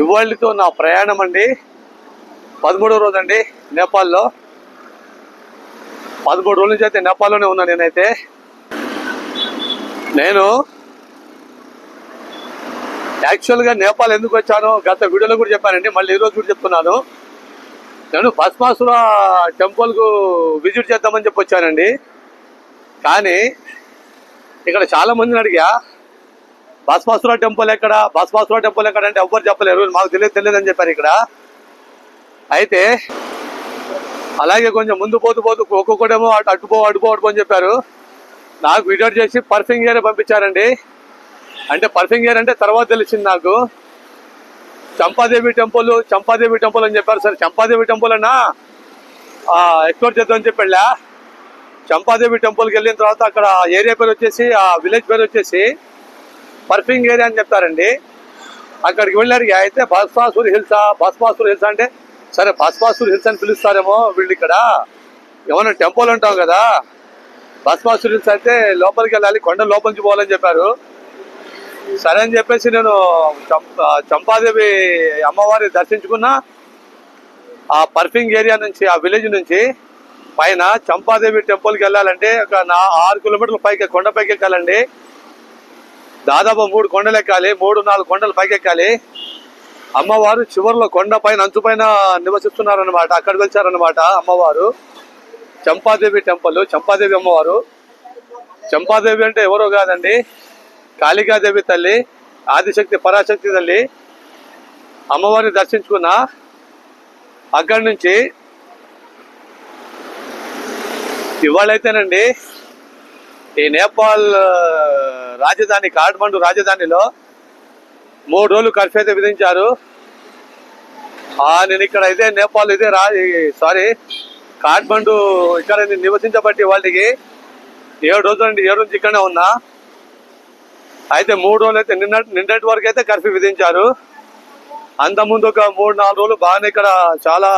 ఇవాళతో నా ప్రయాణం అండి. పదమూడవ రోజు అండి నేపాల్లో. పదమూడు రోజుల నుంచి అయితే నేపాల్లోనే ఉన్నా నేనైతే. నేను యాక్చువల్గా నేపాల్ ఎందుకు వచ్చాను గత వీడియోలో కూడా చెప్పానండి మళ్ళీ ఈరోజు కూడా చెప్తున్నాను. నేను భస్మాసుర టెంపుల్కు విజిట్ చేద్దామని చెప్పి వచ్చానండి. కానీ ఇక్కడ చాలా మందిని అడిగా భస్మాసుర టెంపుల్ ఎక్కడ? భస్మాసుర టెంపుల్ ఎక్కడ అంటే ఎవ్వరు చెప్పలేరు. మాకు తెలియదు తెలియదు అని చెప్పారు ఇక్కడ. అయితే అలాగే కొంచెం ముందు పోతూ పోతూ ఒక్కొక్కడేమో అటు అటుపో అటుపో అటుపో అని చెప్పారు. నాకు వీడియో చేసి పర్సింగ్ ఏరియా పంపించారండి. అంటే పర్సింగ్ ఏరియా అంటే తర్వాత తెలిసింది నాకు. చంపాదేవి టెంపుల్ చంపాదేవి టెంపుల్ అని చెప్పారు సరే. చంపాదేవి టెంపుల్ అన్నా? ఎక్స్ప్లోర్ చేద్దామని అని వెళ్ళా చంపాదేవి టెంపుల్కి వెళ్ళిన తర్వాత అక్కడ ఏరియా పేరు వచ్చేసి ఆ విలేజ్ పేరు వచ్చేసి పర్ఫింగ్ ఏరియా అని చెప్తారండి. అక్కడికి వెళ్ళారు అయితే భస్మాసూర్ హిల్సా భస్మాసూర్ హిల్స్ అంటే సరే భస్మాసూర్ హిల్స్ అని పిలుస్తారేమో వీళ్ళు ఇక్కడ. ఏమైనా టెంపుల్ ఉంటాం కదా? భస్మాసూర్ హిల్స్ అయితే లోపలికి వెళ్ళాలి కొండ లోపలికి నుంచి పోవాలని చెప్పారు. సరే అని చెప్పేసి నేను చంపాదేవి అమ్మవారి దర్శించుకున్నా. ఆ పర్ఫింగ్ ఏరియా నుంచి ఆ విలేజ్ నుంచి పైన చంపాదేవి టెంపుల్కి వెళ్ళాలంటే ఒక నా ఆరు కిలోమీటర్ల పైకి కొండ పైకి వెళ్ళాలండి దాదాపు మూడు కొండలు ఎక్కాలి మూడు నాలుగు కొండలు పైకి ఎక్కాలి అమ్మవారు చివరిలో కొండ పైన అంచు పైన నివసిస్తున్నారనమాట అక్కడికి వచ్చారనమాట అమ్మవారు. చంపాదేవి టెంపుల్ చంపాదేవి అమ్మవారు. చంపాదేవి అంటే ఎవరో కాదండి కాళికాదేవి తల్లి ఆదిశక్తి పరాశక్తి తల్లి. అమ్మవారిని దర్శించుకున్న అక్కడి నుంచి ఇవాళైతేనండి ఈ నేపాల్ రాజధాని కాఠ్మండు రాజధానిలో మూడు రోజులు కర్ఫ్యూ అయితే విధించారు. నేను ఇక్కడ ఇదే నేపాల్ ఇదే రా సారీ కాఠ్మండు ఇక్కడ నేను నివసించబట్టి వాళ్ళకి ఏడు రోజులు అండి ఏడు నుంచి ఇక్కడనే ఉన్నా. అయితే మూడు రోజులు అయితే నిన్న నిన్నటి వరకు అయితే కర్ఫ్యూ విధించారు. అంతకుముందు ఒక మూడు నాలుగు రోజులు బాగానే ఇక్కడ చాలా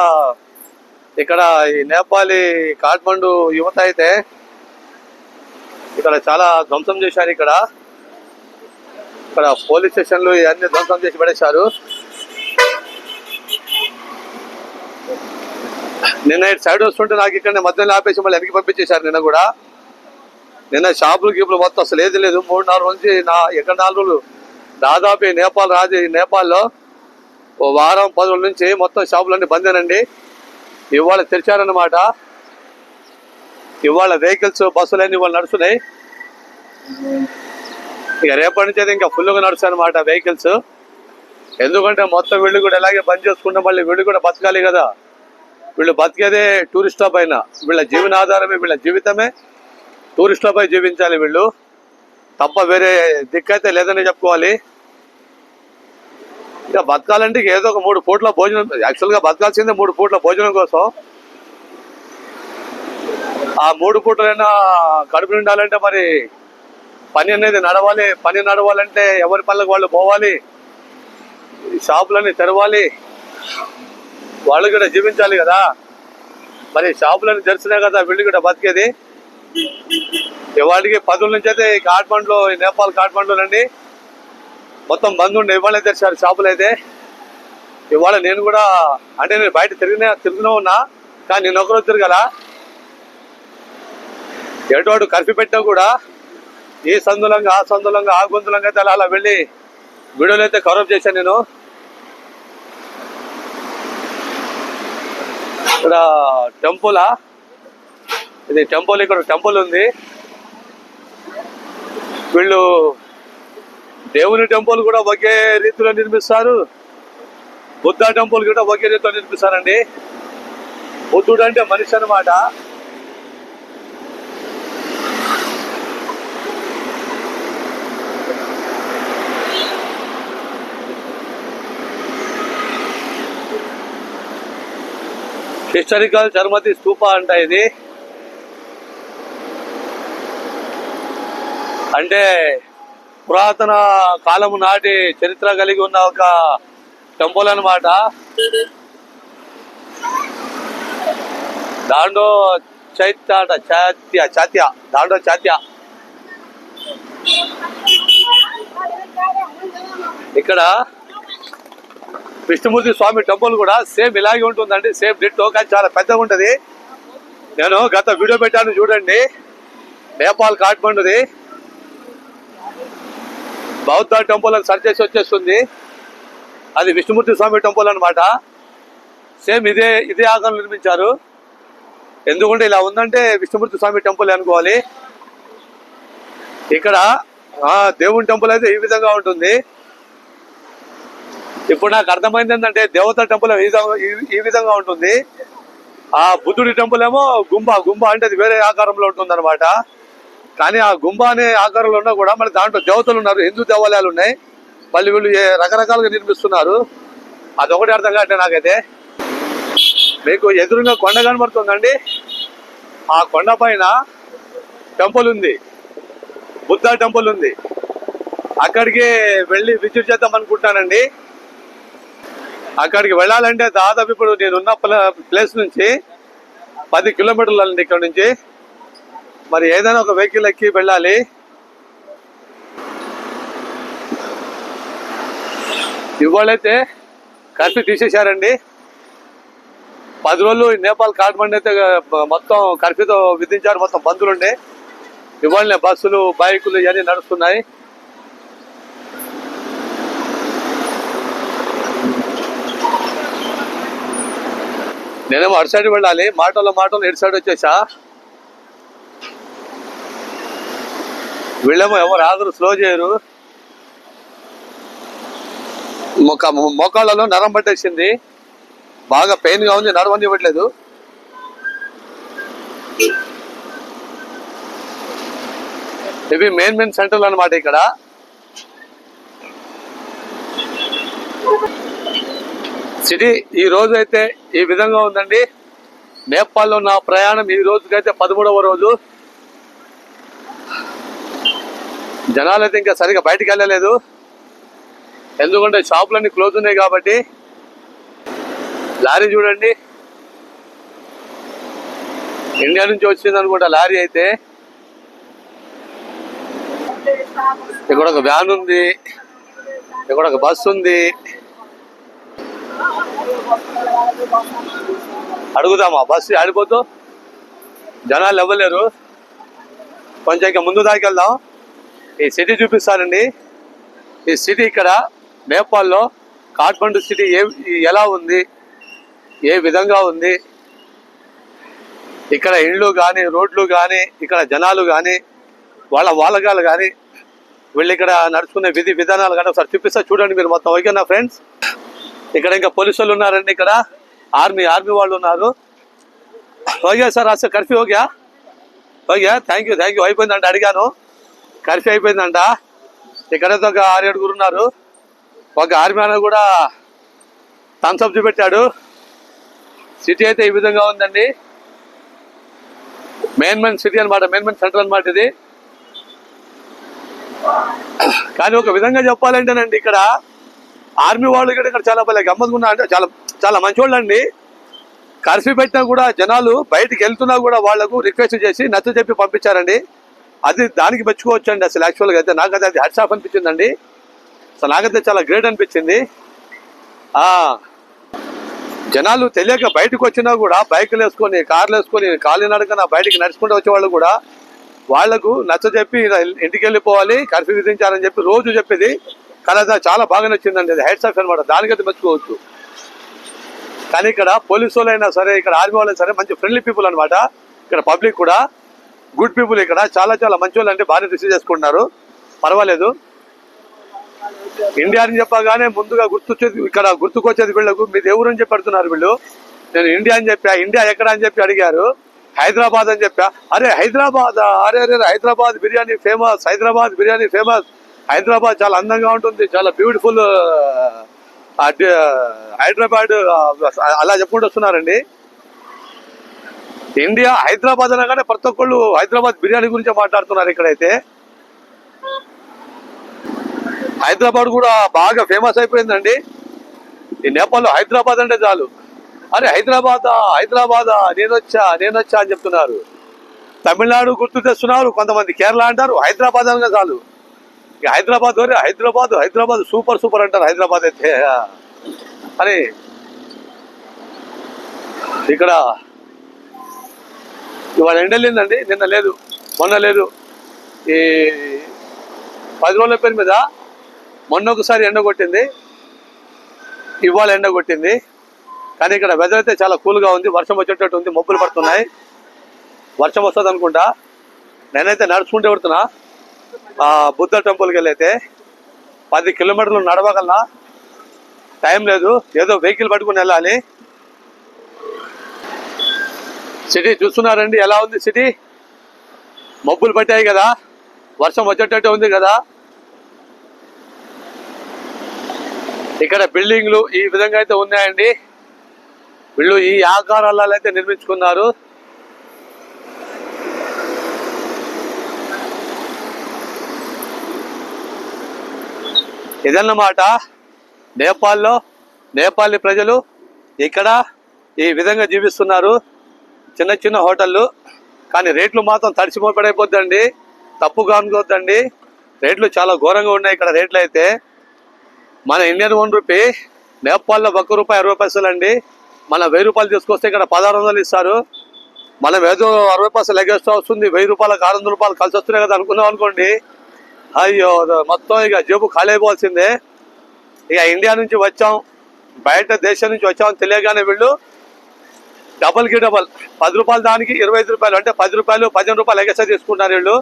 ఇక్కడ ఈ నేపాలీ కాఠ్మండు యువత అయితే ఇక్కడ చాలా ధ్వంసం చేశారు ఇక్కడ. ఇక్కడ పోలీస్ స్టేషన్లు ఇవన్నీ ధ్వంసం చేసి పడేశారు. నిన్న ఇటు సైడ్ వస్తుంటే నాకు ఇక్కడ మధ్యలో ఆపేసి మళ్ళీ వెనక్కి పంపించేశారు నిన్న కూడా. నిన్న షాపులు గీపులు మొత్తం అసలు ఏది లేదు. మూడు నాలుగు నుంచి నా ఎక్కడ నాలుగు రోజులు దాదాపు నేపాల్ రాజు ఈ నేపాల్లో ఓ వారం పది రోజుల నుంచి మొత్తం షాపులన్నీ బందేనండి ఇవాళ తెరిచారన్నమాట. ఇవాళ వెహికల్స్ బస్సులన్నీ ఇవాళ నడుస్తున్నాయి. ఇక రేపటి నుంచి అయితే ఇంకా ఫుల్గా నడుస్తాయి అనమాట వెహికల్స్ ఎందుకంటే మొత్తం వీళ్ళు కూడా ఎలాగే బంద్ చేసుకుంటే మళ్ళీ వీళ్ళు కూడా బతకాలి కదా. వీళ్ళు బతికేదే టూరిస్టుల పైన వీళ్ళ జీవనాధారమే వీళ్ళ జీవితమే టూరిస్టులపై జీవించాలి వీళ్ళు. తప్ప వేరే దిక్కైతే లేదని చెప్పుకోవాలి. ఇక బతకాలంటే ఏదో ఒక మూడు పూట్ల భోజనం యాక్చువల్గా బతకాల్సిందే మూడు పూట్ల భోజనం కోసం. ఆ మూడు పూటలైనా కడుపు నిండాలంటే మరి పని అనేది నడవాలి పని నడవాలంటే ఎవరి పనులకు వాళ్ళు పోవాలి ఈ షాపులన్నీ తెరవాలి. వాళ్ళు కూడా జీవించాలి కదా. మరి షాపులన్నీ తెరిచినా కదా వీళ్ళు కూడా బతికేది. ఇవాళకి పదుల నుంచి అయితే ఈ కాఠ్మండ్లో ఈ నేపాల్ కాఠ్మండ్లోనండి మొత్తం బంద్ ఉండే ఇవాళ తెరిచారు షాపులు అయితే. ఇవాళ నేను కూడా అంటే నేను బయట తిరిగిన తిరుగుతూ ఉన్నా కానీ నేను ఒకరోజు తిరగల. ఎటువంటి కర్ఫ్యూ పెట్టినా కూడా ఏ సందులంగా ఆ సందులంగా ఆ గొంతులంగా అయితే అలా అలా వెళ్ళి వీడియోలు అయితే కవరప్ చేశాను నేను. ఇక్కడ టెంపులా ఇది టెంపుల్ ఇక్కడ టెంపుల్ ఉంది. వీళ్ళు దేవుని టెంపుల్ కూడా ఒకే రీతిలో నిర్మిస్తారు. బుద్ధ టెంపుల్ కూడా ఒకే రీతిలో నిర్మిస్తారండి. బుద్ధుడు అంటే మనిషి అనమాట హిస్టారికల్ చర్మతి స్థూప అంట ఇది అంటే పురాతన కాలము నాటి చరిత్ర కలిగి ఉన్న ఒక టెంపుల్ అన్నమాట దాండో చైత్య అంట చాత్య చాత్య దాండో చాత్య ఇక్కడ విష్ణుమూర్తి స్వామి టెంపుల్ కూడా సేమ్ ఇలాగే ఉంటుందండి సేమ్ డిట్టో కానీ చాలా పెద్దగా ఉంటుంది. నేను గత వీడియో పెట్టాను చూడండి. నేపాల్ కాఠ్మండుది. బౌద్ధ టెంపుల్ అని సర్చ్ చేసి వచ్చేస్తుంది. అది విష్ణుమూర్తి స్వామి టెంపుల్ అన్నమాట. సేమ్ ఇదే ఇదే ఆకారం నిర్మించారు. ఎందుకంటే ఇలా ఉందంటే విష్ణుమూర్తి స్వామి టెంపుల్ అనుకోవాలి. ఇక్కడ దేవుని టెంపుల్ అయితే ఈ విధంగా ఉంటుంది. ఇప్పుడు నాకు అర్థమైంది ఏంటంటే దేవత టెంపుల్ ఈ విధంగా ఈ- విధంగా ఉంటుంది. ఆ బుద్ధుడి టెంపుల్ ఏమో గుంబ గుంబ అంటే అది వేరే ఆకారంలో ఉంటుంది కానీ ఆ గుంబ అనే ఆకారంలో ఉన్నా కూడా మరి దాంట్లో దేవతలు ఉన్నారు హిందూ దేవాలయాలు ఉన్నాయి. మళ్ళీ వీళ్ళు రకరకాలుగా నిర్మిస్తున్నారు. అదొకటి అర్థం కావట్లే నాకైతే. మీకు ఎదురుగా కొండ కనబడుతుందండి. ఆ కొండ పైన టెంపుల్ ఉంది. బుద్ధ టెంపుల్ ఉంది. అక్కడికి వెళ్ళి విజిట్ చేద్దాం అనుకుంటానండి. అక్కడికి వెళ్ళాలంటే దాదాపు ఇప్పుడు నేనున్న ప్ల- ప్లేస్ నుంచి పది కిలోమీటర్లు అండి ఇక్కడ నుంచి. మరి ఏదైనా ఒక వెహికల్ ఎక్కి వెళ్ళాలి. ఇవాళైతే కర్ఫ్యూ తీసేశారండి. పది రోజులు నేపాల్ కాఠ్మండ్ అయితే మొత్తం కర్ఫ్యూతో విధించారు. మొత్తం బంధులుండే ఇవాళ బస్సులు బైకులు ఇవన్నీ నడుస్తున్నాయి. నేనేమో అటు సైడ్ వెళ్ళాలి. మాటల్లో మాటలు ఇటు సైడ్ వచ్చేసా? వీళ్ళేమో ఎవరు ఆగరు స్లో చేయరు. మొక్క మోకాళ్ళలో నరం పట్టేసింది. బాగా పెయిన్గా ఉంది నడవని ఇవ్వట్లేదు ఇవి మెయిన్ మెయిన్ సెంటర్లు అన్నమాట ఇక్కడ. సిటీ ఈ రోజు అయితే ఈ విధంగా ఉందండి. నేపాల్లో నా ప్రయాణం ఈ రోజుకైతే పదమూడవ రోజు. జనాలు అయితే ఇంకా సరిగా బయటికి వెళ్ళలేదు. ఎందుకంటే షాపులన్నీ క్లోజ్ ఉన్నాయి కాబట్టి. లారీ చూడండి. ఇండియా నుంచి వచ్చింది అనుకుంటా లారీ అయితే. ఇక్కడ ఒక వ్యాన్ ఉంది. ఇక్కడ ఒక బస్సు ఉంది. అడుగుదామా? బస్సు ఆడిపోతూ? జనాలు ఇవ్వలేరు కొంచెం ఇంకా ముందు దాకా వెళ్దాం. ఈ సిటీ చూపిస్తానండి. ఈ సిటీ ఇక్కడ నేపాల్లో కాఠ్మండు సిటీ ఏ ఎలా ఉంది? ఏ విధంగా ఉంది? ఇక్కడ ఇళ్ళు కానీ రోడ్లు కానీ ఇక్కడ జనాలు కానీ వాళ్ళ వాళ్ళగాలు కానీ వీళ్ళు ఇక్కడ నడుచుకునే విధి విధానాలు కానీ ఒకసారి చూపిస్తా. చూడండి మీరు మొత్తం. ఓకేనా ఫ్రెండ్స్? ఇక్కడ ఇంకా పోలీసు వాళ్ళు ఉన్నారండి ఇక్కడ. ఆర్మీ ఆర్మీ వాళ్ళు ఉన్నారు. ఓకే సార్ అసలు curfew okay? Okay thank you thank you అయిపోయిందంట అడిగాను. కర్ఫ్యూ అయిపోయిందంట. ఇక్కడైతే ఒక ఆరేడుగురు ఉన్నారు. ఒక ఆర్మీ అన్న కూడా థమ్స్అప్ చూపెట్టాడు. సిటీ అయితే ఈ విధంగా ఉందండి. మెయిన్ మెయిన్ సిటీ అనమాట మెయిన్ మెయిన్ సెంటర్ అన్నమాట ఇది. కానీ ఒక విధంగా చెప్పాలంటేనండి ఇక్కడ ఆర్మీ వాళ్ళు కూడా ఇక్కడ చాలా భలే గమ్మత్తుకున్నా అంటే చాలా చాలా మంచోళ్ళు అండి కర్ఫ్యూ పెట్టినా కూడా జనాలు బయటికి వెళ్తున్నా కూడా వాళ్ళకు రిక్వెస్ట్ చేసి నచ్చ చెప్పి పంపించారండి. అది దానికి మెచ్చుకోవచ్చు అండి అసలు యాక్చువల్గా అయితే. నాకైతే అది హెడ్స్ ఆఫ్ అనిపించిందండి. అసలు నాకైతే చాలా గ్రేట్ అనిపించింది. జనాలు తెలియక బయటకు వచ్చినా కూడా బైకులు వేసుకొని కార్లు వేసుకొని కాలినడకన బయటికి నడుచుకుంటూ వచ్చేవాళ్ళు కూడా వాళ్ళకు నచ్చ చెప్పి ఇంటికి వెళ్ళిపోవాలి కర్ఫ్యూ విధించారని చెప్పి రోజు చెప్పేది. కానీ చాలా బాగా నచ్చిందండి. అది హెడ్స్ ఆఫ్ అనమాట దానికైతే మెచ్చుకోవచ్చు కానీ ఇక్కడ పోలీసు వాళ్ళైనా సరే ఇక్కడ ఆర్మీ వాళ్ళైనా సరే మంచి ఫ్రెండ్లీ పీపుల్ అనమాట ఇక్కడ పబ్లిక్ కూడా. గుడ్ పీపుల్ ఇక్కడ. చాలా చాలా మంచి వాళ్ళు అంటే బాగా రిసీవ్ చేసుకుంటున్నారు. పర్వాలేదు. ఇండియా అని చెప్పగానే ముందుగా గుర్తొచ్చేది ఇక్కడ గుర్తుకొచ్చేది వీళ్ళకు మీది ఎవరు అని చెప్పి అడుగుతున్నారు వీళ్ళు. నేను ఇండియా అని చెప్పా. ఇండియా ఎక్కడ అని చెప్పి అడిగారు. హైదరాబాద్ అని చెప్పా. అరే హైదరాబాద్? అరే అరే, హైదరాబాద్ బిర్యానీ ఫేమస్ హైదరాబాద్ బిర్యానీ ఫేమస్ హైదరాబాద్ చాలా అందంగా ఉంటుంది చాలా బ్యూటిఫుల్ హైదరాబాద్ అలా చెప్పుకుంటూ వస్తున్నారండి. ఇండియా హైదరాబాద్ అనగానే ప్రతి ఒక్కళ్ళు హైదరాబాద్ బిర్యానీ గురించి మాట్లాడుతున్నారు ఇక్కడైతే. హైదరాబాద్ కూడా బాగా ఫేమస్ అయిపోయిందండి. ఈ నేపాల్లో హైదరాబాద్ అంటే చాలు. అరే హైదరాబాద్ హైదరాబాద్ నేనొచ్చా నేనొచ్చా అని చెప్తున్నారు. తమిళనాడు గుర్తు తెస్తున్నారు కొంతమంది. కేరళ అంటారు హైదరాబాద్ అనగా చాలు. ఇక హైదరాబాద్ వరే హైదరాబాద్ హైదరాబాద్ సూపర్ సూపర్ అంటారు హైదరాబాద్ అయితే. అని ఇక్కడ ఇవాళ ఎండలేదండి నిన్న లేదు మొన్న లేదు. ఈ పది రోజుల పేరు మీద మొన్న ఒకసారి ఎండ కొట్టింది ఇవాళ ఎండ కొట్టింది. కానీ ఇక్కడ వెదర్ అయితే చాలా కూల్గా ఉంది వర్షం వచ్చేటట్టు ఉంది మబ్బులు పడుతున్నాయి. వర్షం వస్తుంది అనుకుంటా నేనైతే నడుచుకుంటూ పడుతున్నా బుద్ధ టెంపుల్కి వెళ్ళైతే పది కిలోమీటర్లు నడవగలనా? టైం లేదు. ఏదో వెహికల్ పట్టుకుని వెళ్ళాలి. సిటీ చూస్తున్నారండి. ఎలా ఉంది సిటీ? మబ్బులు పట్టాయి కదా. వర్షం వచ్చేటట్టు ఉంది కదా. ఇక్కడ బిల్డింగ్లు ఈ విధంగా అయితే ఉన్నాయండి. వీళ్ళు ఈ ఆకారాలలో అయితే నిర్మించుకున్నారు. ఇదన్నమాట నేపాల్లో నేపాలి ప్రజలు ఇక్కడ ఈ విధంగా జీవిస్తున్నారు. చిన్న చిన్న హోటళ్ళు కానీ రేట్లు మాత్రం తడిసిపోపడైపోద్దండి తప్పుగా అనుకోద్దండి రేట్లు చాలా ఘోరంగా ఉన్నాయి ఇక్కడ రేట్లు అయితే మన ఇండియన్ వన్ రూపీ నేపాల్లో ఒక్క రూపాయి అరవై పైసలు అండి మన వెయ్యి రూపాయలు తీసుకొస్తే ఇక్కడ పదహారు వందలు ఇస్తారు. మనం ఏదో అరవై పైసలు ఎగేస్తా వస్తుంది వెయ్యి రూపాయలకు ఆరు వందల రూపాయలు కలిసి వస్తున్నాయి కదా అనుకున్నాం అనుకోండి. అయ్యో మొత్తం ఇక జేబు ఖాళీ అయిపోవాల్సిందే. ఇక ఇండియా నుంచి వచ్చాం బయట దేశం నుంచి వచ్చామని తెలియగానే వీళ్ళు డబల్కి డబల్ పది రూపాయలు దానికి ఇరవై ఐదు రూపాయలు అంటే పది రూపాయలు పదిహేను రూపాయలు ఎగస్ట్రా తీసుకుంటున్నారు వీళ్ళు.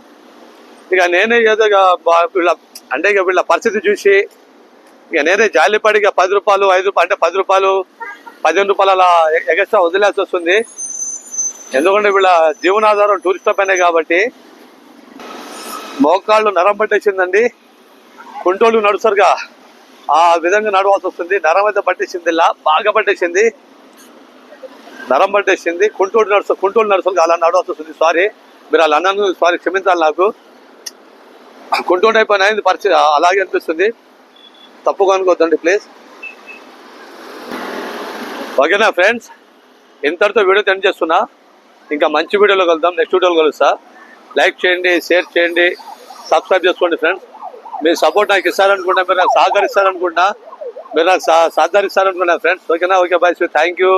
ఇక నేనే ఏదో వీళ్ళ అంటే ఇక వీళ్ళ పరిస్థితి చూసి ఇక నేనే జాలిపడి ఇక పది రూపాయలు ఐదు రూపాయలు అంటే పది రూపాయలు పదిహేను రూపాయలు అలా ఎగస్ట్రా వదిలేసి వస్తుంది. ఎందుకంటే వీళ్ళ జీవనాధారం టూరిస్టుల పైనే కాబట్టి మోకాళ్ళు నరం పట్టేసిందండి. కుంటోళ్ళు నడుస్తారుగా ఆ విధంగా నడవాల్సి వస్తుంది. నరం అయితే పట్టేసింది ఇలా బాగా పట్టేసింది. నరం పట్టేసింది. కుంటోడు నడుస్తు కుంటోళ్ళు నడుసరుగా అలా నడవాల్సి వస్తుంది. సారీ మీరు అలా అన్నాను సారీ క్షమించాలి నాకు. కుంటోడు అయిపోయినా పరిస్థితి అలాగే అనిపిస్తుంది. తప్పుగా అనుకోవద్దండి ప్లీజ్ ఓకేనా ఫ్రెండ్స్ ఇంతటితో వీడియో ఎండ్ చేస్తున్నా. ఇంకా మంచి వీడియోలో కలుద్దాం. నెక్స్ట్ వీడియోలో కలుస్తా. లైక్ చేయండి షేర్ చేయండి. సబ్స్క్రైబ్ చేసుకోండి ఫ్రెండ్స్ మీ సపోర్ట్ నాకు ఇస్తారనుకుంటా మీరు నాకు సహకరిస్తారనుకుంటా మీరు నాకు సహ- ఫ్రెండ్స్ ఓకేనా ఓకే బాయ్ థ్యాంక్ యూ